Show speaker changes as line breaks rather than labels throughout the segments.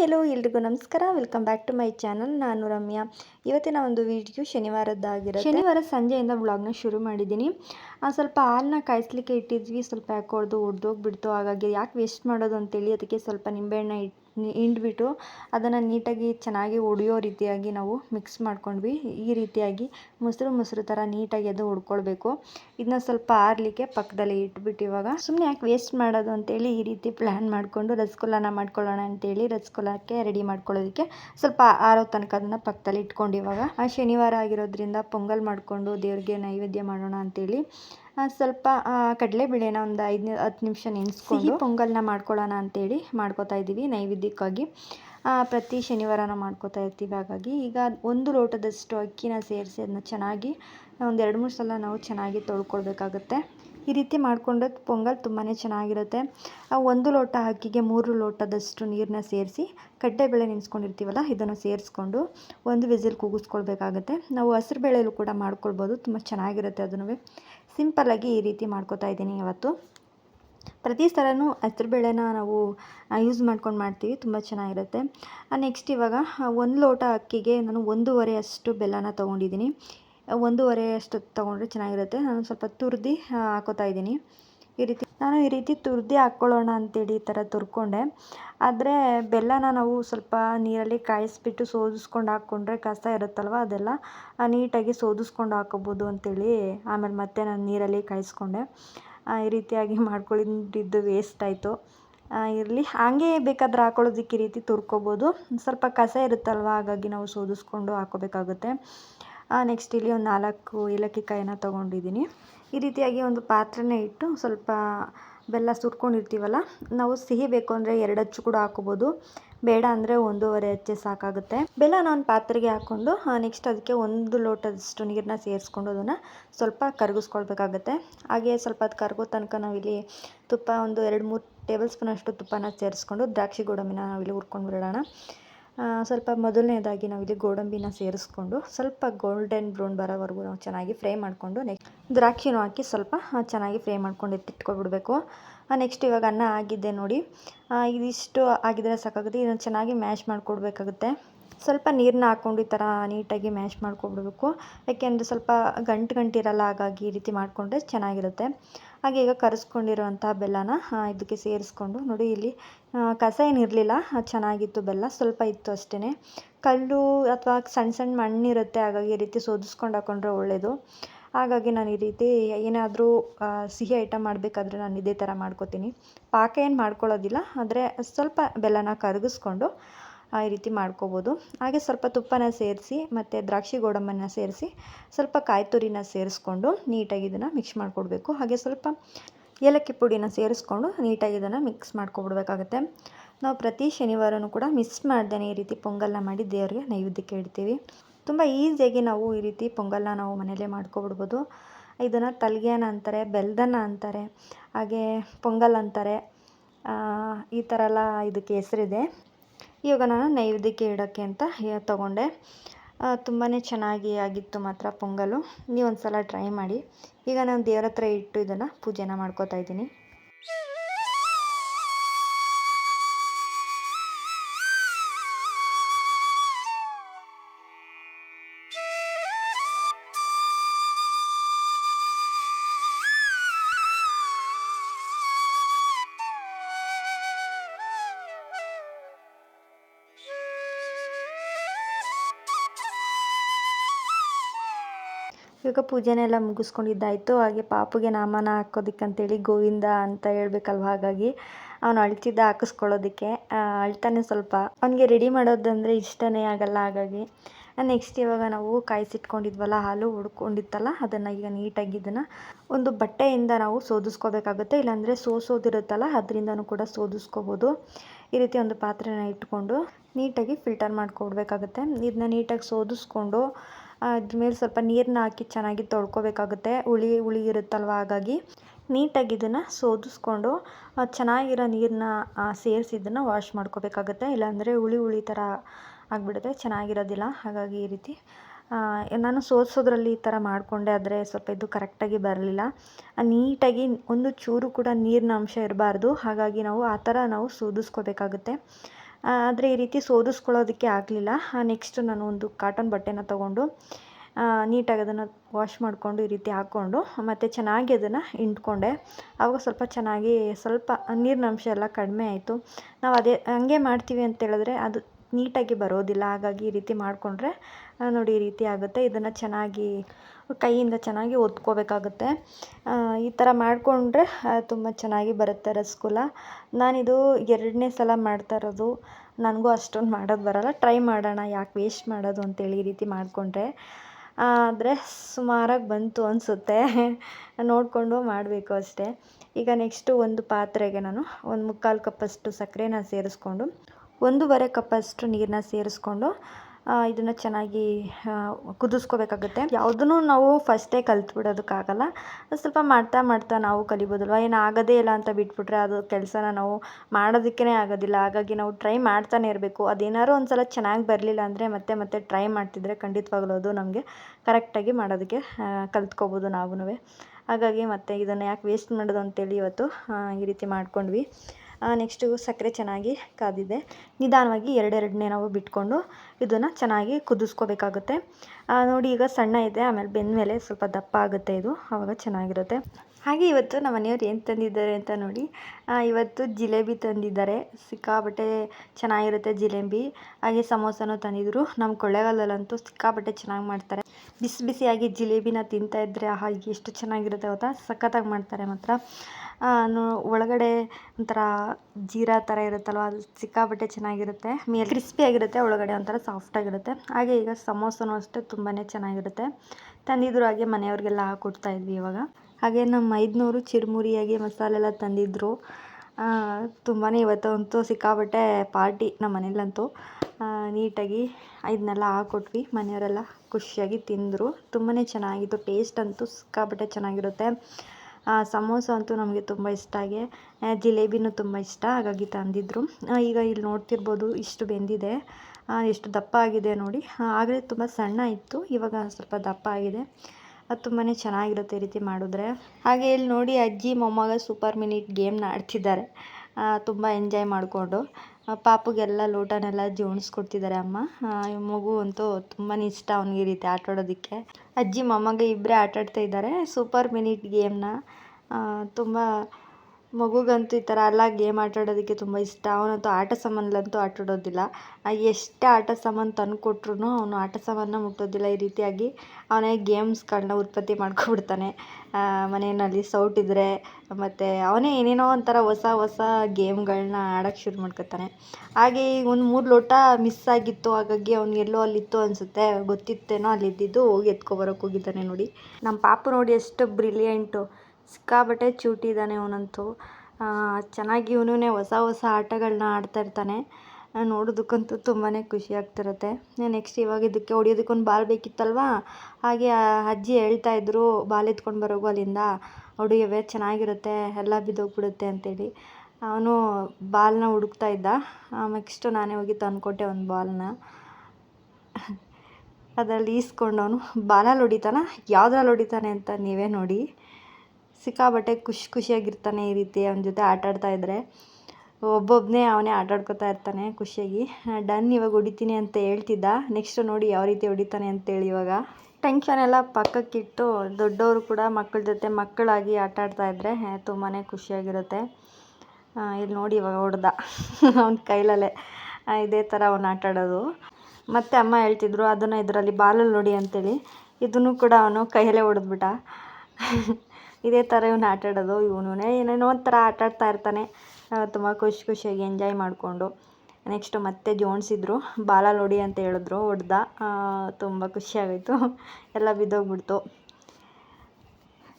Hello ಎಲ್ರಿಗೂ ನಮಸ್ಕಾರ. Welcome back to my channel ನಾನು ರಮ್ಯಾ. ಇವತ್ತಿನ ಒಂದು ವಿಡಿಯೋ ಶನಿವಾರದ್ದಾಗಿರೋ ಶನಿವಾರ ಸಂಜೆಯಿಂದ ವ್ಲಾಗ್ನ ಶುರು ಮಾಡಿದ್ದೀನಿ. ಸ್ವಲ್ಪ ಹಾಲನ್ನ ಕಾಯಿಸ್ಲಿಕ್ಕೆ ಇಟ್ಟಿದ್ವಿ. ಸ್ವಲ್ಪ ಯಾಕೋ ಹೊಡೆದು, ಒಡ್ದೋಗ್ಬಿಡ್ತು. ಹಾಗಾಗಿ ಯಾಕೆ ವೇಸ್ಟ್ ಮಾಡೋದು ಅಂತೇಳಿ ಅದಕ್ಕೆ ಸ್ವಲ್ಪ ನಿಂಬೆಹಣ್ಣ ಇಟ್ ಹಿಂಡ್ಬಿಟ್ಟು ಅದನ್ನು ನೀಟಾಗಿ ಚೆನ್ನಾಗಿ ಒಡೆಯೋ ರೀತಿಯಾಗಿ ನಾವು ಮಿಕ್ಸ್ ಮಾಡ್ಕೊಂಡ್ವಿ. ಈ ರೀತಿಯಾಗಿ ಮೊಸರು ಮೊಸರು ಥರ ನೀಟಾಗಿ ಅದು ಹುಡ್ಕೊಳ್ಬೇಕು ಇದನ್ನ ಸ್ವಲ್ಪ ಆರಲಿಕ್ಕೆ ಪಕ್ಕದಲ್ಲಿ ಇಟ್ಬಿಟ್ಟು ಇವಾಗ ಸುಮ್ಮನೆ ಯಾಕೆ ವೇಸ್ಟ್ ಮಾಡೋದು ಅಂತೇಳಿ ಈ ರೀತಿ ಪ್ಲ್ಯಾನ್ ಮಾಡಿಕೊಂಡು ರಸಗುಲ್ಲನ ಮಾಡ್ಕೊಳ್ಳೋಣ ಅಂತೇಳಿ ರಸಗುಲ್ಲಕ್ಕೆ ರೆಡಿ ಮಾಡ್ಕೊಳ್ಳೋದಕ್ಕೆ ಸ್ವಲ್ಪ ಆರೋ ತನಕ ಅದನ್ನು ಪಕ್ಕದಲ್ಲಿ ಇಟ್ಕೊಂಡು ಇವಾಗ ಆ ಶನಿವಾರ ಆಗಿರೋದ್ರಿಂದ ಪೊಂಗಲ್ ಮಾಡಿಕೊಂಡು ದೇವ್ರಿಗೆ ನೈವೇದ್ಯ ಮಾಡೋಣ ಅಂತೇಳಿ ಸ್ವಲ್ಪ ಕಡಲೆಬೇಳೆನ ಒಂದು ಐದು ಹತ್ತು ನಿಮಿಷ ನೆನೆಸ್ಕೊಂಡು ಪೊಂಗಲ್ನ ಮಾಡ್ಕೊಳ್ಳೋಣ ಅಂತೇಳಿ ಮಾಡ್ಕೋತಾ ಇದ್ದೀವಿ ನೈವೇದ್ಯಕ್ಕಾಗಿ. ಪ್ರತಿ ಶನಿವಾರನೂ ಮಾಡ್ಕೋತಾ ಮಾಡ್ಕೊತಾ ಇರ್ತೀವಿ ಹಾಗಾಗಿ. ಈಗ ಒಂದು ಲೋಟದಷ್ಟು ಅಕ್ಕಿನ ಸೇರಿಸಿ ಅದನ್ನ ಚೆನ್ನಾಗಿ, ಒಂದು ಎರಡು ಮೂರು ಸಲ ನಾವು ಚೆನ್ನಾಗಿ ತೊಳ್ಕೊಳ್ಬೇಕಾಗುತ್ತೆ. ಈ ರೀತಿ ಮಾಡಿಕೊಂಡ್ರೆ ಪೊಂಗಲ್ ತುಂಬಾ ಚೆನ್ನಾಗಿರುತ್ತೆ. ಆ, ಒಂದು ಲೋಟ ಅಕ್ಕಿಗೆ ಮೂರು ಲೋಟದಷ್ಟು ನೀರನ್ನ ಸೇರಿಸಿ ಕಡಲೆಬೇಳೆ ನೆನೆಸ್ಕೊಂಡಿರ್ತೀವಲ್ಲ, ಇದನ್ನು ಸೇರಿಸ್ಕೊಂಡು ಒಂದು ವಿಸಿಲ್ ಕೂಗಿಸ್ಕೊಳ್ಬೇಕಾಗುತ್ತೆ. ನಾವು ಹಸಿರು ಬೇಳೆಯಲ್ಲೂ ಕೂಡ ಮಾಡ್ಕೊಳ್ಬೋದು, ತುಂಬ ಚೆನ್ನಾಗಿರುತ್ತೆ ಅದನ್ನು. ಸಿಂಪಲ್ಲಾಗಿ ಈ ರೀತಿ ಮಾಡ್ಕೋತಾ ಇದ್ದೀನಿ ಇವತ್ತು. ಪ್ರತಿ ಸಲನೂ ಹೆಸ್ರುಬೇಳೆನ ನಾವು ಯೂಸ್ ಮಾಡ್ಕೊಂಡು ಮಾಡ್ತೀವಿ, ತುಂಬ ಚೆನ್ನಾಗಿರುತ್ತೆ. ನೆಕ್ಸ್ಟ್ ಇವಾಗ ಒಂದು ಲೋಟ ಅಕ್ಕಿಗೆ ನಾನು ಒಂದೂವರೆ ಅಷ್ಟು ಬೆಲ್ಲನ ತೊಗೊಂಡಿದ್ದೀನಿ. ಒಂದೂವರೆ ಅಷ್ಟು ತೊಗೊಂಡ್ರೆ ಚೆನ್ನಾಗಿರುತ್ತೆ. ನಾನು ಸ್ವಲ್ಪ ತುರಿದು ಹಾಕೋತಾ ಇದ್ದೀನಿ. ಈ ರೀತಿ ನಾನು ಈ ರೀತಿ ತುರಿದು ಹಾಕ್ಕೊಳ್ಳೋಣ ಅಂತೇಳಿ ಈ ಥರ ತುರ್ಕೊಂಡೆ. ಆದರೆ ಬೆಲ್ಲನ ನಾವು ಸ್ವಲ್ಪ ನೀರಲ್ಲಿ ಕಾಯಿಸ್ಬಿಟ್ಟು ಸೋದಿಸ್ಕೊಂಡು ಹಾಕ್ಕೊಂಡ್ರೆ ಕಸ ಇರುತ್ತಲ್ವ ಅದೆಲ್ಲ ನೀಟಾಗಿ ಸೋದಿಸ್ಕೊಂಡು ಹಾಕೋಬೋದು ಅಂತೇಳಿ ಆಮೇಲೆ ಮತ್ತೆ ನಾನು ನೀರಲ್ಲಿ ಕಾಯಿಸ್ಕೊಂಡೆ. ಈ ರೀತಿಯಾಗಿ ಮಾಡ್ಕೊಂಡಿದ್ದು ವೇಸ್ಟ್ ಆಯಿತು. ಇರಲಿ. ಹಾಗೆ ಬೇಕಾದ್ರೆ ಹಾಕೊಳ್ಳೋದಕ್ಕೆ ಈ ರೀತಿ ತುರ್ಕೋಬೋದು. ಸ್ವಲ್ಪ ಕಸ ಇರುತ್ತಲ್ವ, ಹಾಗಾಗಿ ನಾವು ಸೋದಿಸ್ಕೊಂಡು ಹಾಕೋಬೇಕಾಗುತ್ತೆ. ನೆಕ್ಸ್ಟ್ ಇಲ್ಲಿ ಒಂದು ನಾಲ್ಕು ಏಲಕ್ಕಿ ಕಾಯಿನ ತೊಗೊಂಡಿದ್ದೀನಿ. ಈ ರೀತಿಯಾಗಿ ಒಂದು ಪಾತ್ರೆನೇ ಇಟ್ಟು ಸ್ವಲ್ಪ ಬೆಲ್ಲ ಸುರ್ಕೊಂಡಿರ್ತೀವಲ್ಲ ನಾವು ಸಿಹಿ ಬೇಕು ಅಂದರೆ ಎರಡು ಅಚ್ಚು ಕೂಡ ಹಾಕೋಬೋದು ಬೇಡ ಅಂದರೆ ಒಂದೂವರೆ ಅಚ್ಚೆ ಸಾಕಾಗುತ್ತೆ. ಬೆಲ್ಲನ ಒಂದು ಪಾತ್ರೆಗೆ ಹಾಕ್ಕೊಂಡು ನೆಕ್ಸ್ಟ್ ಅದಕ್ಕೆ ಒಂದು ಲೋಟದಷ್ಟು ನೀರನ್ನ ಸೇರಿಸ್ಕೊಂಡು ಅದನ್ನು ಸ್ವಲ್ಪ ಕರಗಿಸ್ಕೊಳ್ಬೇಕಾಗುತ್ತೆ. ಹಾಗೆ ಸ್ವಲ್ಪ ಅದು ಕರಗೋ ತನಕ ನಾವಿಲ್ಲಿ ತುಪ್ಪ ಒಂದು ಎರಡು ಮೂರು ಟೇಬಲ್ ಸ್ಪೂನಷ್ಟು ತುಪ್ಪನ ಸೇರಿಸ್ಕೊಂಡು ದ್ರಾಕ್ಷಿ ಗೋಡಂಬಿನ ನಾವಿಲ್ಲಿ ಹುರ್ಕೊಂಡು ಬಿಡೋಣ. ಸ್ವಲ್ಪ ಮೊದಲನೇದಾಗಿ ನಾವಿಲ್ಲಿ ಗೋಡಂಬಿನ ಸೇರಿಸ್ಕೊಂಡು ಸ್ವಲ್ಪ ಗೋಲ್ಡನ್ ಬ್ರೌನ್ ಬರೋವರೆಗೂ ನಾವು ಚೆನ್ನಾಗಿ ಫ್ರೈ ಮಾಡಿಕೊಂಡು ನೆಕ್ಸ್ಟ್ ದ್ರಾಕ್ಷಿನೂ ಹಾಕಿ ಸ್ವಲ್ಪ ಚೆನ್ನಾಗಿ ಫ್ರೈ ಮಾಡ್ಕೊಂಡು ಎತ್ತಿಟ್ಕೊಬಿಡ್ಬೇಕು ನೆಕ್ಸ್ಟ್ ಇವಾಗ ಅನ್ನ ಆಗಿದೆ ನೋಡಿ. ಇದಿಷ್ಟು ಆಗಿದ್ರೆ ಸಾಕಾಗುತ್ತೆ, ಇದನ್ನು ಚೆನ್ನಾಗಿ ಮ್ಯಾಶ್ ಮಾಡಿಕೊಡ್ಬೇಕಾಗುತ್ತೆ. ಸ್ವಲ್ಪ ನೀರನ್ನ ಹಾಕ್ಕೊಂಡು ಈ ಥರ ನೀಟಾಗಿ ಮ್ಯಾಶ್ ಮಾಡ್ಕೊಬಿಡ್ಬೇಕು ಯಾಕೆಂದರೆ ಸ್ವಲ್ಪ ಗಂಟು ಗಂಟಿರಲ್ಲ ಹಾಗಾಗಿ ಈ ರೀತಿ ಮಾಡಿಕೊಂಡ್ರೆ ಚೆನ್ನಾಗಿರುತ್ತೆ. ಹಾಗೆ ಈಗ ಕರೆಸ್ಕೊಂಡಿರುವಂಥ ಬೆಲ್ಲನ ಇದಕ್ಕೆ ಸೇರಿಸ್ಕೊಂಡು ನೋಡಿ ಇಲ್ಲಿ ಕಸ ಏನಿರಲಿಲ್ಲ ಚೆನ್ನಾಗಿತ್ತು ಬೆಲ್ಲ, ಸ್ವಲ್ಪ ಇತ್ತು ಅಷ್ಟೇ ಕಲ್ಲು ಅಥವಾ ಸಣ್ಣ ಸಣ್ಣ ಮಣ್ಣಿರುತ್ತೆ, ಹಾಗಾಗಿ ಈ ರೀತಿ ಸೋದಿಸ್ಕೊಂಡು ಹಾಕೊಂಡ್ರೆ ಒಳ್ಳೆಯದು ಹಾಗಾಗಿ ನಾನು ಈ ರೀತಿ ಏನಾದರೂ ಸಿಹಿ ಐಟಮ್ ಮಾಡಬೇಕಾದ್ರೆ ನಾನು ಇದೇ ಥರ ಮಾಡ್ಕೋತೀನಿ. ಪಾಕ ಏನು ಮಾಡ್ಕೊಳ್ಳೋದಿಲ್ಲ, ಆದರೆ ಸ್ವಲ್ಪ ಬೆಲ್ಲನ ಕರಗಿಸ್ಕೊಂಡು ಈ ರೀತಿ ಮಾಡ್ಕೋಬೋದು. ಹಾಗೆ ಸ್ವಲ್ಪ ತುಪ್ಪನ ಸೇರಿಸಿ, ಮತ್ತು ದ್ರಾಕ್ಷಿ ಗೋಡಂಬನ್ನ ಸೇರಿಸಿ, ಸ್ವಲ್ಪ ಕಾಯಿ ತುರಿನ ಸೇರಿಸ್ಕೊಂಡು ನೀಟಾಗಿ ಇದನ್ನು ಮಿಕ್ಸ್ ಮಾಡಿಕೊಡ್ಬೇಕು. ಹಾಗೆ ಸ್ವಲ್ಪ ಏಲಕ್ಕಿ ಪುಡಿನ ಸೇರಿಸ್ಕೊಂಡು ನೀಟಾಗಿ ಇದನ್ನು ಮಿಕ್ಸ್ ಮಾಡ್ಕೊಬಿಡ್ಬೇಕಾಗತ್ತೆ. ನಾವು ಪ್ರತಿ ಶನಿವಾರವೂ ಕೂಡ ಮಿಸ್ ಮಾಡ್ದೇನೆ ಈ ರೀತಿ ಪೊಂಗಲ್ನ ಮಾಡಿ ದೇವರಿಗೆ ನೈವೇದ್ಯಕ್ಕೆ ಇಡ್ತೀವಿ. ತುಂಬ ಈಸಿಯಾಗಿ ನಾವು ಈ ರೀತಿ ಪೊಂಗಲ್ನ ನಾವು ಮನೆಯಲ್ಲೇ ಮಾಡ್ಕೊಬಿಡ್ಬೋದು. ಇದನ್ನು ತಲ್ಗ್ಯಾನ ಅಂತಾರೆ, ಬೆಲ್ದನ್ನ ಅಂತಾರೆ, ಹಾಗೆ ಪೊಂಗಲ್ ಅಂತಾರೆ. ಈ ಥರ ಎಲ್ಲ ಇದಕ್ಕೆ ಹೆಸರಿದೆ. ಇವಾಗ ನಾನು ನೈವೇದ್ಯಕ್ಕೆ ಇಡೋಕ್ಕೆ ಅಂತ ತಗೊಂಡೆ. ತುಂಬಾ ಚೆನ್ನಾಗಿ ಆಗಿತ್ತು ಮಾತ್ರ ಪೊಂಗಲು. ನೀವು ಒಂದು ಸಲ ಟ್ರೈ ಮಾಡಿ. ಈಗ ನಾನು ದೇವ್ರ ಹತ್ರ ಇಟ್ಟು ಇದನ್ನು ಪೂಜೆನ ಮಾಡ್ಕೋತಾ ಇದ್ದೀನಿ. ಇವಾಗ ಪೂಜೆನೆಲ್ಲ ಮುಗಿಸ್ಕೊಂಡಿದ್ದಾಯಿತು. ಹಾಗೆ ಪಾಪುಗೆ ನಾಮನ ಹಾಕೋದಕ್ಕಂತೇಳಿ ಗೋವಿಂದ ಅಂತ ಹೇಳ್ಬೇಕಲ್ವ? ಹಾಗಾಗಿ ಅವನು ಅಳ್ತಿದ್ದ ಹಾಕಿಸ್ಕೊಳ್ಳೋದಕ್ಕೆ. ಅಳ್ತಾನೆ ಸ್ವಲ್ಪ. ಅವನಿಗೆ ರೆಡಿ ಮಾಡೋದಂದರೆ ಇಷ್ಟನೇ ಆಗಲ್ಲ. ಹಾಗಾಗಿ ನೆಕ್ಸ್ಟ್ ಇವಾಗ ನಾವು ಕಾಯಿಸಿಟ್ಕೊಂಡಿದ್ವಲ್ಲ, ಹಾಲು ಹುಡ್ಕೊಂಡಿತ್ತಲ್ಲ, ಅದನ್ನು ಈಗ ನೀಟಾಗಿ ಇದನ್ನು ಒಂದು ಬಟ್ಟೆಯಿಂದ ನಾವು ಸೋದಿಸ್ಕೋಬೇಕಾಗುತ್ತೆ. ಇಲ್ಲಾಂದರೆ ಸೋಸೋದಿರುತ್ತಲ್ಲ, ಅದರಿಂದನೂ ಕೂಡ ಸೋದಿಸ್ಕೋಬೋದು. ಈ ರೀತಿ ಒಂದು ಪಾತ್ರೆನ ಇಟ್ಕೊಂಡು ನೀಟಾಗಿ ಫಿಲ್ಟರ್ ಮಾಡ್ಕೊಡ್ಬೇಕಾಗುತ್ತೆ. ಇದನ್ನ ನೀಟಾಗಿ ಸೋದಿಸ್ಕೊಂಡು ಅದ್ರ ಮೇಲೆ ಸ್ವಲ್ಪ ನೀರನ್ನ ಹಾಕಿ ಚೆನ್ನಾಗಿ ತೊಳ್ಕೊಬೇಕಾಗುತ್ತೆ. ಹುಳಿ ಹುಳಿ ಇರುತ್ತಲ್ವ ಹಾಗಾಗಿ. ನೀಟಾಗಿ ಇದನ್ನು ಸೋದಿಸ್ಕೊಂಡು ಚೆನ್ನಾಗಿರೋ ನೀರನ್ನ ಸೇರಿಸಿ ಇದನ್ನು ವಾಶ್ ಮಾಡ್ಕೋಬೇಕಾಗುತ್ತೆ. ಇಲ್ಲಾಂದರೆ ಹುಳಿ ಹುಳಿ ಥರ ಆಗಿಬಿಡುತ್ತೆ. ಚೆನ್ನಾಗಿರೋದಿಲ್ಲ ಹಾಗಾಗಿ ಈ ರೀತಿ. ನಾನು ಸೋಸೋದ್ರಲ್ಲಿ ಈ ಥರ ಮಾಡಿಕೊಂಡೆ ಆದರೆ ಸ್ವಲ್ಪ ಇದು ಕರೆಕ್ಟಾಗಿ ಬರಲಿಲ್ಲ. ನೀಟಾಗಿ ಒಂದು ಚೂರು ಕೂಡ ನೀರಿನ ಅಂಶ ಇರಬಾರ್ದು. ಹಾಗಾಗಿ ನಾವು ಆ ಥರ ನಾವು ಸೋದಿಸ್ಕೋಬೇಕಾಗುತ್ತೆ. ಆದರೆ ಈ ರೀತಿ ಸೋದಿಸ್ಕೊಳ್ಳೋದಕ್ಕೆ ಆಗಲಿಲ್ಲ. ನೆಕ್ಸ್ಟ್ ನಾನು ಒಂದು ಕಾಟನ್ ಬಟ್ಟೆನ ತೊಗೊಂಡು ನೀಟಾಗಿ ಅದನ್ನು ವಾಶ್ ಮಾಡಿಕೊಂಡು ಈ ರೀತಿ ಹಾಕ್ಕೊಂಡು, ಮತ್ತು ಚೆನ್ನಾಗಿ ಅದನ್ನು ಹಿಂಡ್ಕೊಂಡೆ. ಆವಾಗ ಸ್ವಲ್ಪ ಚೆನ್ನಾಗಿ, ಸ್ವಲ್ಪ ನೀರಿನ ಅಂಶ ಎಲ್ಲ ಕಡಿಮೆ ಆಯಿತು. ನಾವು ಅದೇ, ಹಂಗೆ ಮಾಡ್ತೀವಿ ಅಂತೇಳಿದ್ರೆ ಅದು ನೀಟಾಗಿ ಬರೋದಿಲ್ಲ. ಹಾಗಾಗಿ ಈ ರೀತಿ ಮಾಡಿಕೊಂಡ್ರೆ ನೋಡಿ ಈ ರೀತಿ ಆಗುತ್ತೆ. ಇದನ್ನು ಚೆನ್ನಾಗಿ ಕೈಯಿಂದ ಚೆನ್ನಾಗಿ ಒತ್ಕೋಬೇಕಾಗುತ್ತೆ. ಈ ಥರ ಮಾಡಿಕೊಂಡ್ರೆ ತುಂಬ ಚೆನ್ನಾಗಿ ಬರುತ್ತೆ ರಸಗುಲ್ಲ. ನಾನಿದು ಎರಡನೇ ಸಲ ಮಾಡ್ತಾ ಇರೋದು. ನನಗೂ ಅಷ್ಟೊಂದು ಮಾಡೋದು ಬರಲ್ಲ. ಟ್ರೈ ಮಾಡೋಣ, ಯಾಕೆ ವೇಸ್ಟ್ ಮಾಡೋದು ಅಂತೇಳಿ ಈ ರೀತಿ ಮಾಡಿಕೊಂಡ್ರೆ. ಆದರೆ ಸುಮಾರಾಗಿ ಬಂತು ಅನಿಸುತ್ತೆ. ನೋಡಿಕೊಂಡು ಮಾಡಬೇಕು ಅಷ್ಟೇ. ಈಗ ನೆಕ್ಸ್ಟು ಒಂದು ಪಾತ್ರೆಗೆ ನಾನು ಒಂದು ಮುಕ್ಕಾಲು ಕಪ್ಪಷ್ಟು ಸಕ್ಕರೆನ ಸೇರಿಸ್ಕೊಂಡು, ಒಂದೂವರೆ ಕಪ್ಪಷ್ಟು ನೀರನ್ನ ಸೇರಿಸ್ಕೊಂಡು ಇದನ್ನು ಚೆನ್ನಾಗಿ ಕುದಿಸ್ಕೋಬೇಕಾಗುತ್ತೆ. ಯಾವುದನ್ನು ನಾವು ಫಸ್ಟೇ ಕಲ್ತು ಬಿಡೋದಕ್ಕಾಗಲ್ಲ ಸ್ವಲ್ಪ ಮಾಡ್ತಾ ಮಾಡ್ತಾ ನಾವು ಕಲಿಬೋದಲ್ವ? ಏನು ಆಗೋದೇ ಇಲ್ಲ ಅಂತ ಬಿಟ್ಬಿಟ್ರೆ ಅದು ಕೆಲಸನ ನಾವು ಮಾಡೋದಕ್ಕೇ ಆಗೋದಿಲ್ಲ. ಹಾಗಾಗಿ ನಾವು ಟ್ರೈ ಮಾಡ್ತಾನೆ ಇರಬೇಕು. ಅದೇನಾದ್ರು ಒಂದು ಸಲ ಚೆನ್ನಾಗಿ ಬರಲಿಲ್ಲ ಅಂದರೆ ಮತ್ತೆ ಮತ್ತೆ ಟ್ರೈ ಮಾಡ್ತಿದ್ರೆ ಖಂಡಿತವಾಗ್ಲೂ ಅದು ನಮಗೆ ಕರೆಕ್ಟಾಗಿ ಮಾಡೋದಕ್ಕೆ ಕಲ್ತ್ಕೋಬೋದು ನಾವೂ ಹಾಗಾಗಿ ಮತ್ತೆ ಇದನ್ನು ಯಾಕೆ ವೇಸ್ಟ್ ಮಾಡೋದು ಅಂತೇಳಿ ಇವತ್ತು ಈ ರೀತಿ ಮಾಡ್ಕೊಂಡ್ವಿ. ನೆಕ್ಸ್ಟು ಸಕ್ಕರೆ ಚೆನ್ನಾಗಿ ಕಾದಿದೆ. ನಿಧಾನವಾಗಿ ಎರಡೆರಡನ್ನೇ ನಾವು ಬಿಟ್ಕೊಂಡು ಇದನ್ನು ಚೆನ್ನಾಗಿ ಕುದಿಸ್ಕೋಬೇಕಾಗುತ್ತೆ. ನೋಡಿ ಈಗ ಸಣ್ಣ ಇದೆ, ಆಮೇಲೆ ಬೆಂದಮೇಲೆ ಸ್ವಲ್ಪ ದಪ್ಪ ಆಗುತ್ತೆ ಇದು ಆವಾಗ ಚೆನ್ನಾಗಿರುತ್ತೆ. ಹಾಗೆ ಇವತ್ತು ನಮ್ಮ ಮನೆಯವ್ರು ಏನು ತಂದಿದ್ದಾರೆ ಅಂತ ನೋಡಿ ಇವತ್ತು ಜಿಲೇಬಿ ತಂದಿದ್ದಾರೆ. ಸಿಕ್ಕಾಪಟ್ಟೆ ಚೆನ್ನಾಗಿರುತ್ತೆ ಜಿಲೇಬಿ. ಹಾಗೆ ಸಮೋಸನೂ ತಂದಿದ್ದರು ನಮ್ಮ ಕೊಳ್ಳೇಗಾಲದಲ್ಲಂತೂ ಸಿಕ್ಕಾಪಟ್ಟೆ ಚೆನ್ನಾಗಿ ಮಾಡ್ತಾರೆ. ಬಿಸಿ ಬಿಸಿಯಾಗಿ ಜಿಲೇಬಿನ ತಿಂತಾಯಿದ್ರೆ ಆಹಾ, ಎಷ್ಟು ಚೆನ್ನಾಗಿರುತ್ತೆ ಗೊತ್ತಾ? ಸಖತ್ತಾಗಿ ಮಾಡ್ತಾರೆ ಮಾತ್ರ. ಒಳಗಡೆ ಒಂಥರ ಜೀರಾ ಥರ ಇರುತ್ತಲ್ವ, ಅದು ಸಿಕ್ಕಾಪಟ್ಟೆ ಚೆನ್ನಾಗಿರುತ್ತೆ. ಮೇಲೆ ಕ್ರಿಸ್ಪಿಯಾಗಿರುತ್ತೆ ಒಳಗಡೆ ಒಂಥರ ಸಾಫ್ಟಾಗಿರುತ್ತೆ ಹಾಗೆ ಈಗ ಸಮೋಸನೂ ಅಷ್ಟೇ ತುಂಬಾ ಚೆನ್ನಾಗಿರುತ್ತೆ. ತಂದಿದ್ರು ಹಾಗೆ ಮನೆಯವ್ರಿಗೆಲ್ಲ ಹಾಕ್ಕೊಡ್ತಾ ಇದ್ವಿ ಇವಾಗ. ಹಾಗೆ ನಮ್ಮ ಐದುನೂರು ಚಿರುಮುರಿಯಾಗಿ ಮಸಾಲೆ ಎಲ್ಲ ತಂದಿದ್ದರು ತುಂಬಾ ಇವತ್ತಂತೂ ಸಿಕ್ಕಾಪಟ್ಟೆ ಪಾರ್ಟಿ ನಮ್ಮ ಮನೇಲಂತೂ ನೀಟಾಗಿ ಇದನ್ನೆಲ್ಲ ಹಾಕ್ಕೊಟ್ವಿ ಮನೆಯವರೆಲ್ಲ ಖುಷಿಯಾಗಿ ತಿಂದರು. ತುಂಬಾ ಚೆನ್ನಾಗಿತ್ತು. ಟೇಸ್ಟ್ ಅಂತೂ ಸಿಕ್ಕಾಪಟ್ಟೆ ಚೆನ್ನಾಗಿರುತ್ತೆ. ಸಮೋಸ ಅಂತೂ ನಮಗೆ ತುಂಬ ಇಷ್ಟ ಹಾಗೆ. ಜಿಲೇಬಿನೂ ತುಂಬ ಇಷ್ಟ, ಹಾಗಾಗಿ ತಂದಿದ್ದರು ಈಗ ಇಲ್ಲಿ ನೋಡ್ತಿರ್ಬೋದು ಇಷ್ಟು ಬೆಂದಿದೆ. ಎಷ್ಟು ದಪ್ಪ ಆಗಿದೆ ನೋಡಿ. ಆಗಲೇ ತುಂಬ ಸಣ್ಣ ಇತ್ತು. ಇವಾಗ ಸ್ವಲ್ಪ ದಪ್ಪ ಆಗಿದೆ. ಅದು ತುಂಬಾ ಚೆನ್ನಾಗಿರುತ್ತೆ ಈ ರೀತಿ ಮಾಡಿದ್ರೆ. ಹಾಗೆ ಇಲ್ಲಿ ನೋಡಿ ಅಜ್ಜಿ, ಮೊಮ್ಮಗ ಸೂಪರ್ ಮಿನಿಟ್ ಗೇಮ್ನ ಆಡ್ತಿದ್ದಾರೆ. ತುಂಬ ಎಂಜಾಯ್ ಮಾಡಿಕೊಂಡು. ಪಾಪುಗೆಲ್ಲ ಲೋಟನೆಲ್ಲ ಜೋಡಿಸ್ಕೊಡ್ತಿದ್ದಾರೆ ಅಮ್ಮ. ಮಗು ಅಂತೂ ತುಂಬಾ ಇಷ್ಟ ಅವ್ನಿಗೆ ಈ ರೀತಿ ಆಟಾಡೋದಕ್ಕೆ ಅಜ್ಜಿ, ಮೊಮ್ಮಗ ಇಬ್ಬರೇ ಆಟಾಡ್ತಾ ಇದ್ದಾರೆ. ಸೂಪರ್ ಮಿನಿಟ್ ಗೇಮ್ನ. ತುಂಬ ಮಗುಗಂತೂ ಈ ಥರ ಎಲ್ಲ ಗೇಮ್ ಆಟಾಡೋದಕ್ಕೆ ತುಂಬ ಇಷ್ಟ. ಅವನಂತೂ ಆಟ ಸಾಮಾನಲ್ಲಂತೂ ಆಟಾಡೋದಿಲ್ಲ. ಎಷ್ಟೇ ಆಟ ಸಾಮಾನು ತಂದು ಕೊಟ್ರೂ ಅವನು ಆಟ ಸಾಮಾನನ್ನ ಮುಟ್ಟೋದಿಲ್ಲ. ಈ ರೀತಿಯಾಗಿ ಅವನೇ ಗೇಮ್ಸ್ಗಳನ್ನ ಉತ್ಪತ್ತಿ ಮಾಡ್ಕೊಬಿಡ್ತಾನೆ. ಮನೆಯಲ್ಲಿ ಸೌಟ್ ಇದ್ದರೆ ಮತ್ತು ಅವನೇ ಏನೇನೋ ಒಂಥರ ಹೊಸ ಹೊಸ ಗೇಮ್ಗಳನ್ನ ಆಡೋಕ್ಕೆ ಶುರು ಮಾಡ್ಕೊತಾನೆ. ಹಾಗೆ ಈಗ ಒಂದು ಮೂರು ಲೋಟ ಮಿಸ್ ಆಗಿತ್ತು, ಹಾಗಾಗಿ ಅವ್ನು ಎಲ್ಲೋ ಅಲ್ಲಿತ್ತು ಅನಿಸುತ್ತೆ. ಗೊತ್ತಿತ್ತೇನೋ ಅಲ್ಲಿದ್ದಿದ್ದು ಹೋಗಿ ಎತ್ಕೊಬರೋಕೆ ಹೋಗಿದ್ದಾನೆ ನೋಡಿ. ನಮ್ಮ ಪಾಪು ನೋಡಿ ಎಷ್ಟು ಬ್ರಿಲಿಯಂಟು. ಸಿಕ್ಕಾಪಟ್ಟೆ ಚೂಟಿ ಇದ್ದಾನೆ ಅವನಂತೂ ಚೆನ್ನಾಗಿ ಇವನೇ ಹೊಸ ಹೊಸ ಆಟಗಳನ್ನ ಆಡ್ತಾ ಇರ್ತಾನೆ. ನೋಡೋದಕ್ಕಂತೂ ತುಂಬಾ ಖುಷಿ ಆಗ್ತಿರುತ್ತೆ. ನೆಕ್ಸ್ಟ್ ಇವಾಗ ಇದಕ್ಕೆ ಹೊಡಿಯೋದಕ್ಕೊಂದು ಬಾಲ್ ಬೇಕಿತ್ತಲ್ವಾ? ಹಾಗೆ ಅಜ್ಜಿ ಹೇಳ್ತಾ ಇದ್ದರು ಬಾಲ್ ಎತ್ಕೊಂಡು ಬರೋಗು ಅಲ್ಲಿಂದ. ಹೊಡಿಯವೆ ಚೆನ್ನಾಗಿರುತ್ತೆ. ಎಲ್ಲ ಬಿದ್ದೋಗ್ಬಿಡುತ್ತೆ ಅಂತೇಳಿ. ಅವನು ಬಾಲ್ನ ಹುಡುಕ್ತಾ ಇದ್ದ. ನೆಕ್ಸ್ಟು ನಾನೇ ಹೋಗಿ ತಂದುಕೊಟ್ಟೆ ಒಂದು ಬಾಲ್ನ. ಅದರಲ್ಲಿ ಈಸ್ಕೊಂಡವನು, ಬಾಲಲ್ಲಿ ಹೊಡಿತಾನ? ಯಾವುದ್ರಲ್ಲಿ ಹೊಡಿತಾನೆ ಅಂತ ನೀವೇ ನೋಡಿ. ಸಿಕ್ಕಾಪಟ್ಟೆ ಖುಷಿ ಖುಷಿಯಾಗಿರ್ತಾನೆ ಈ ರೀತಿ ಅವನ ಜೊತೆ ಆಟ ಆಡ್ತಾ ಇದ್ದರೆ ಒಬ್ಬೊಬ್ಬನೇ ಅವನೇ ಆಟ ಆಡ್ಕೊತಾ ಇರ್ತಾನೆ ಖುಷಿಯಾಗಿ. ಡನ್, ಇವಾಗ ಹೊಡಿತೀನಿ ಅಂತ ಹೇಳ್ತಿದ್ದ. ನೆಕ್ಸ್ಟ್ ನೋಡಿ ಯಾವ ರೀತಿ ಹೊಡಿತಾನೆ ಅಂತೇಳಿ ಇವಾಗ. ಟೆನ್ಷನ್ ಎಲ್ಲ ಪಕ್ಕಕ್ಕಿಟ್ಟು ದೊಡ್ಡವರು ಕೂಡ ಮಕ್ಕಳ ಜೊತೆ ಮಕ್ಕಳಾಗಿ ಆಟ ಆಡ್ತಾ ಇದ್ದರೆ ತುಂಬಾ ಖುಷಿಯಾಗಿರುತ್ತೆ. ಇಲ್ಲಿ ನೋಡಿ ಇವಾಗ ಹೊಡೆದ. ಅವನ ಕೈಲಲ್ಲೇ ಇದೇ ಥರ ಅವನು ಆಟ ಆಡೋದು ಮತ್ತು ಅಮ್ಮ ಹೇಳ್ತಿದ್ರು, ಅದನ್ನು ಇದರಲ್ಲಿ ಬಾಲಲ್ಲಿ ನೋಡಿ ಅಂತೇಳಿ. ಇದನ್ನು ಕೂಡ ಅವನು ಕೈಯಲ್ಲೇ ಹೊಡೆದ್ಬಿಟ್ಟ. ಇದೇ ಥರ ಇವನು ಆಟ ಆಡೋದು ಇವನು ಏನೇನೋ ಒಂಥರ ಆಟ ಆಡ್ತಾ ಇರ್ತಾನೆ ತುಂಬ ಖುಷಿ ಖುಷಿಯಾಗಿ ಎಂಜಾಯ್ ಮಾಡಿಕೊಂಡು. ನೆಕ್ಸ್ಟು ಮತ್ತೆ ಜೋಡಿಸಿದ್ರು ಬಾಲ ಲೋಡಿ ಅಂತ ಹೇಳಿದ್ರು, ಹೊಡೆದ. ತುಂಬ ಖುಷಿಯಾಗೋಯ್ತು ಎಲ್ಲ ಬಿದ್ದೋಗ್ಬಿಡ್ತು.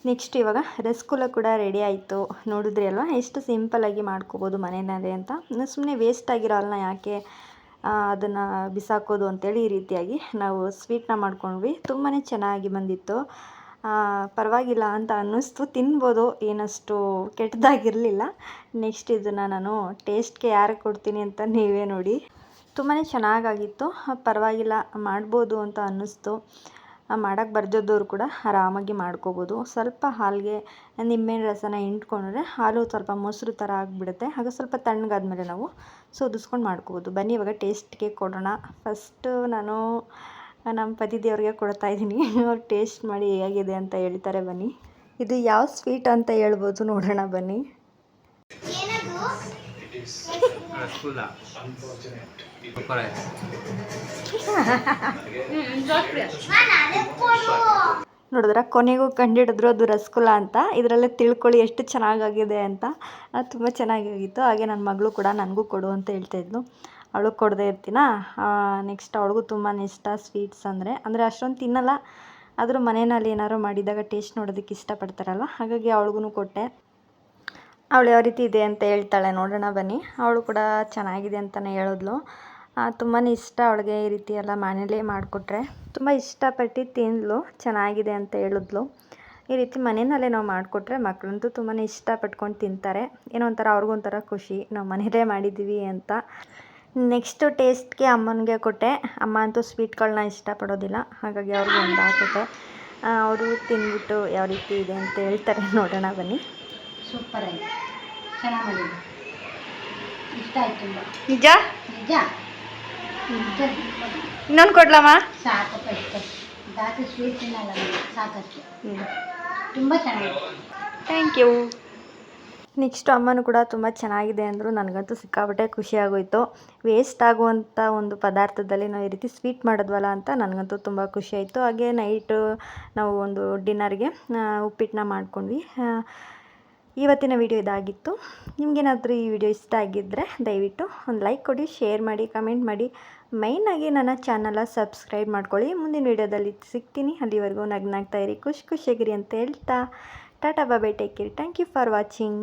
ನೆಕ್ಸ್ಟ್ ಇವಾಗ ರಸಗುಲ್ಲ ಕೂಡ ರೆಡಿ ಆಯಿತು. ನೋಡಿದ್ರಿ ಅಲ್ವಾ? ಎಷ್ಟು ಸಿಂಪಲ್ಲಾಗಿ ಮಾಡ್ಕೋಬೋದು ಮನೆಯಲ್ಲೇ ಅಂತ. ಸುಮ್ಮನೆ ವೇಸ್ಟ್ ಆಗಿರೋ ಅಲ್ಲ ಯಾಕೆ ಅದನ್ನು ಬಿಸಾಕೋದು ಅಂತೇಳಿ ಈ ರೀತಿಯಾಗಿ ನಾವು ಸ್ವೀಟ್ನ ಮಾಡ್ಕೊಂಡ್ವಿ. ತುಂಬಾ ಚೆನ್ನಾಗಿ ಬಂದಿತ್ತು. ಪರವಾಗಿಲ್ಲ ಅಂತ ಅನ್ನಿಸ್ತು. ತಿನ್ಬೋದು, ಏನಷ್ಟು ಕೆಟ್ಟದಾಗಿರಲಿಲ್ಲ. ನೆಕ್ಸ್ಟ್ ಇದನ್ನು ನಾನು ಟೇಸ್ಟ್ಗೆ ಯಾರಿಗೆ ಕೊಡ್ತೀನಿ ಅಂತ ನೀವೇ ನೋಡಿ. ತುಂಬಾ ಚೆನ್ನಾಗಾಗಿತ್ತು. ಪರವಾಗಿಲ್ಲ, ಮಾಡ್ಬೋದು ಅಂತ ಅನ್ನಿಸ್ತು. ಮಾಡೋಕ್ಕೆ ಬರ್ದಿದ್ದವ್ರು ಕೂಡ ಆರಾಮಾಗಿ ಮಾಡ್ಕೋಬೋದು. ಸ್ವಲ್ಪ ಹಾಲಿಗೆ ನಿಂಬೆಹಣ್ಣು ರಸನ ಇಂಟ್ಕೊಂಡ್ರೆ ಹಾಲು ಸ್ವಲ್ಪ ಮೊಸರು ಥರ ಆಗಿಬಿಡುತ್ತೆ. ಆಗ ಸ್ವಲ್ಪ ತಣ್ಣಗಾದ್ಮೇಲೆ ನಾವು ಸೋದಿಸ್ಕೊಂಡು ಮಾಡ್ಕೋಬೋದು. ಬನ್ನಿ, ಇವಾಗ ಟೇಸ್ಟ್ಗೆ ಕೊಡೋಣ. ಫಸ್ಟು ನಾನು ನಮ್ಮ ಪತಿ ದೇವರಿಗೆ ಕೊಡ್ತಾ ಇದ್ದೀನಿ. ಅವ್ರು ಟೇಸ್ಟ್ ಮಾಡಿ ಹೇಗಿದೆ ಅಂತ ಹೇಳ್ತಾರೆ ಬನ್ನಿ. ಇದು ಯಾವ ಸ್ವೀಟ್ ಅಂತ ಹೇಳ್ಬೋದು ನೋಡೋಣ ಬನ್ನಿ. ನೋಡಿದ್ರ ಕೊನೆಗೂ ಕಂಡಿಡಿದ್ರು ಅದು ರಸಗುಲ್ಲ ಅಂತ. ಇದರಲ್ಲೇ ತಿಳ್ಕೊಳ್ಳಿ ಎಷ್ಟು ಚೆನ್ನಾಗಾಗಿದೆ ಅಂತ. ತುಂಬ ಚೆನ್ನಾಗಾಗಿತ್ತು ಹಾಗೆ ನನ್ನ ಮಗಳು ಕೂಡ ನನಗೂ ಕೊಡು ಅಂತ ಹೇಳ್ತಾಯಿದ್ಲು ಅವಳು ಕೊಡದೇ ಇರ್ತೀನ? ನೆಕ್ಸ್ಟ್ ಅವಳಿಗೂ ತುಂಬಾ ಇಷ್ಟ ಸ್ವೀಟ್ಸ್ ಅಂದರೆ. ಅಂದರೆ ಅಷ್ಟೊಂದು ತಿನ್ನಲ್ಲ. ಆದರೂ ಮನೆಯಲ್ಲಿ ಏನಾದ್ರು ಮಾಡಿದಾಗ ಟೇಸ್ಟ್ ನೋಡೋದಕ್ಕೆ ಇಷ್ಟಪಡ್ತಾರಲ್ವ? ಹಾಗಾಗಿ ಅವಳಿಗೂ ಕೊಟ್ಟೆ. ಅವಳು ಯಾವ ರೀತಿ ಇದೆ ಅಂತ ಹೇಳ್ತಾಳೆ ನೋಡೋಣ ಬನ್ನಿ. ಅವಳು ಕೂಡ ಚೆನ್ನಾಗಿದೆ ಅಂತಲೇ ಹೇಳಿದ್ಲು. ತುಂಬಾ ಇಷ್ಟ ಅವಳಿಗೆ ಈ ರೀತಿ ಎಲ್ಲ ಮನೇಲೇ ಮಾಡಿಕೊಟ್ರೆ. ತುಂಬ ಇಷ್ಟಪಟ್ಟು ತಿಂದಳು ಚೆನ್ನಾಗಿದೆ ಅಂತ ಹೇಳಿದ್ಲು. ಈ ರೀತಿ ಮನೆಯಲ್ಲೇ ನಾವು ಮಾಡಿಕೊಟ್ರೆ ಮಕ್ಕಳಂತೂ ತುಂಬಾ ಇಷ್ಟಪಟ್ಕೊಂಡು ತಿಂತಾರೆ. ಏನೋ ಒಂಥರ ಅವ್ರಿಗೂ ಒಂಥರ ಖುಷಿ. ನಾವು ಮನೆಯಲ್ಲೇ ಮಾಡಿದ್ದೀವಿ ಅಂತ. ನೆಕ್ಸ್ಟು ಟೇಸ್ಟ್ಗೆ ಅಮ್ಮನಿಗೆ ಕೊಟ್ಟೆ. ಅಮ್ಮ ಅಂತೂ ಸ್ವೀಟ್ಗಳನ್ನ ಇಷ್ಟಪಡೋದಿಲ್ಲ ಹಾಗಾಗಿ ಅವ್ರಿಗೆ ಒಂದು ಹಾಕ್ಕೊಟ್ಟೆ ಅವರು ತಿಂದ್ಬಿಟ್ಟು ಯಾವ ರೀತಿ ಇದೆ ಅಂತ ಹೇಳ್ತಾರೆ. ನೋಡೋಣ ಬನ್ನಿ.
ಸೂಪರ್ ಆಗಿದೆ ಚೆನ್ನಾಗಿ ಇಷ್ಟ ಆಯ್ತು
ನಿಜ?
ನಿಜ.
ಇನ್ನೊಂದು ಕೊಡ್ಲಮ್ಮ?
ಸಾಕಪ್ಪ ಇಷ್ಟ. ಜಾಸ್ತಿ ಸ್ವೀಟ್ ತಿನ್ನಲ್ಲ ನಾನು. ಸಾಕಷ್ಟು. ತುಂಬ ಚೆನ್ನಾಗಿದೆ
ಥ್ಯಾಂಕ್ ಯು ನೆಕ್ಸ್ಟ್ ಅಮ್ಮನೂ ಕೂಡ ತುಂಬ ಚೆನ್ನಾಗಿದೆ ಅಂದರು ನನಗಂತೂ ಸಿಕ್ಕಾಪಟ್ಟೆ ಖುಷಿ ಆಗೋಯ್ತು. ವೇಸ್ಟ್ ಆಗುವಂಥ ಒಂದು ಪದಾರ್ಥದಲ್ಲಿ ನಾವು ಈ ರೀತಿ ಸ್ವೀಟ್ ಮಾಡಿದ್ವಲ್ಲ ಅಂತ ನನಗಂತೂ ತುಂಬ ಖುಷಿ ಆಯಿತು. ಹಾಗೆ ನೈಟು ನಾವು ಒಂದು ಡಿನ್ನರ್ಗೆ ಉಪ್ಪಿಟ್ಟನ್ನ ಮಾಡ್ಕೊಂಡ್ವಿ. ಇವತ್ತಿನ ವಿಡಿಯೋ ಇದಾಗಿತ್ತು. ನಿಮಗೇನಾದರೂ ಈ ವಿಡಿಯೋ ಇಷ್ಟ ಆಗಿದ್ದರೆ ದಯವಿಟ್ಟು ಒಂದು ಲೈಕ್ ಕೊಡಿ, ಶೇರ್ ಮಾಡಿ, ಕಮೆಂಟ್ ಮಾಡಿ. ಮೈನಾಗಿ ನನ್ನ ಚಾನಲ ಸಬ್ಸ್ಕ್ರೈಬ್ ಮಾಡ್ಕೊಳ್ಳಿ. ಮುಂದಿನ ವಿಡಿಯೋದಲ್ಲಿ ಸಿಗ್ತೀನಿ. ಅಲ್ಲಿವರೆಗೂ ನಗ್ನಾಗ್ತಾ ಇರಿ. ಖುಷಿ ಖುಷಿಯಾಗಿರಿ ಅಂತ ಹೇಳ್ತಾ. Tata bye bye take care. Thank you for watching.